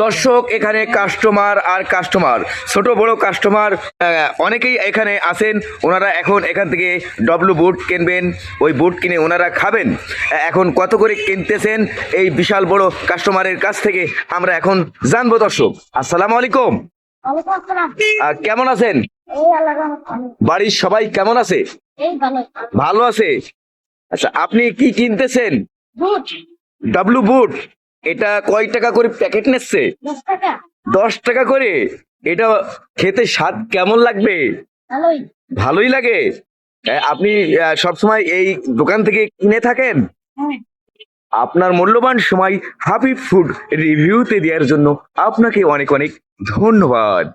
দর্শক এখানে কাস্টমার আর কাস্টমার ছোট বড় কাস্টমার অনেকেই এখানে আসেন ওনারা এখন এখান থেকে ডব্লু বুট কিনবেন। ওই বুট কিনে ওনারা খাবেন। এখন কত করে কিনতেছেন? এই বিশাল বড় কাস্টমারের কাছ থেকে আমরা এখন জানব দর্শক। আসসালামু আলাইকুম। কেমন আছেন। বাড়ির সবাই কেমন আছে? ভালো। আছে? আচ্ছা আপনি কি কিনতেছেন? ডাব্লু বুট এটা কয় টাকা করে প্যাকেট নিচ্ছে? দশ টাকা। করে? এটা খেতে স্বাদ কেমন লাগবে? ভালোই। লাগে। আপনি সবসময় এই দোকান থেকে কিনে থাকেন? হ্যাঁ। আপনার মূল্যবান সময় হাফি ফুড রিভিউতে দেওয়ার জন্য আপনাকে অনেক অনেক ধন্যবাদ।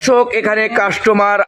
দর্শক এখানে কাস্টমার